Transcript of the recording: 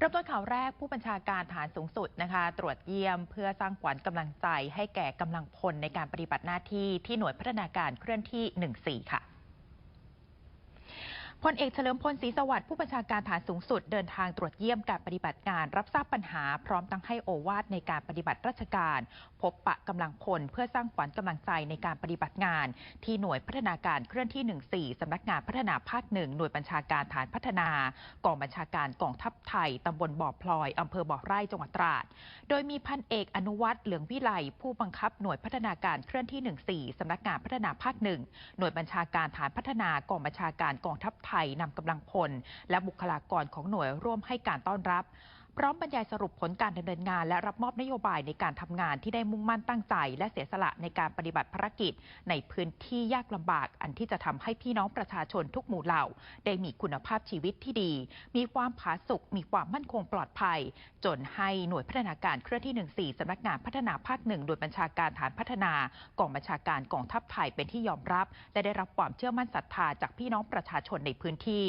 เริ่มต้นข่าวแรกผู้บัญชาการฐานสูงสุดนะคะ ตรวจเยี่ยมเพื่อสร้างขวัญกำลังใจให้แก่กำลังพลในการปฏิบัติหน้าที่ที่หน่วยพัฒนาการเคลื่อนที่ 14 ค่ะ ลเอกเฉลิมพลศรีสวัสดิ์ผู้บัญชาการฐานสูงสุดเดินทางตรวจเยี่ยมการปฏิบัติงาน รับทราบปัญหาพร้อมทั้งให้โอวาทในการปฏิบัติราชการ พบปะกำลังพลเพื่อสร้างขวัญกำลังใจในการปฏิบัติงาน ที่หน่วยพัฒนาการเคลื่อนที่ 14 สำนักงานพัฒนาภาคหนึ่งหน่วยบัญชาการฐานพัฒนากองบัญชาการกองทัพไทยตำบลบ่อพลอยอำเภอบ่อไร่จังหวัดตราด โดยมีพันเอกอนุวัตรเหลืองวิไลผู้บังคับหน่วยพัฒนาการเคลื่อนที่ 14 สำนักงานพัฒนาภาคหนึ่งหน่วยบัญชาการฐานพัฒนากองบัญชาการกองทัพไทยนำกำลังพล และบุคลากรของหน่วยร่วมให้การต้อนรับ พร้อมบรรยายสรุปผลการดำเนินงาน และรับมอบนโยบายในการทำงานที่ได้มุ่งมั่นตั้งใจ และเสียสละในการปฏิบัติภารกิจ ในพื้นที่ยากลำบาก อันที่จะทำให้พี่น้องประชาชนทุกหมู่เหล่า ได้มีคุณภาพชีวิตที่ดี มีความผาสุกมีความมั่นคงปลอดภัย จนให้หน่วยพัฒนาการเคลื่อนที่ 14สำนักงานพัฒนาภาคหนึ่งโดยบัญชาการฐานพัฒนากองบัญชาการกองทัพไทยเป็นที่ยอมรับ และได้รับความเชื่อมั่นศรัทธาจากพี่น้องประชาชนในพื้นที่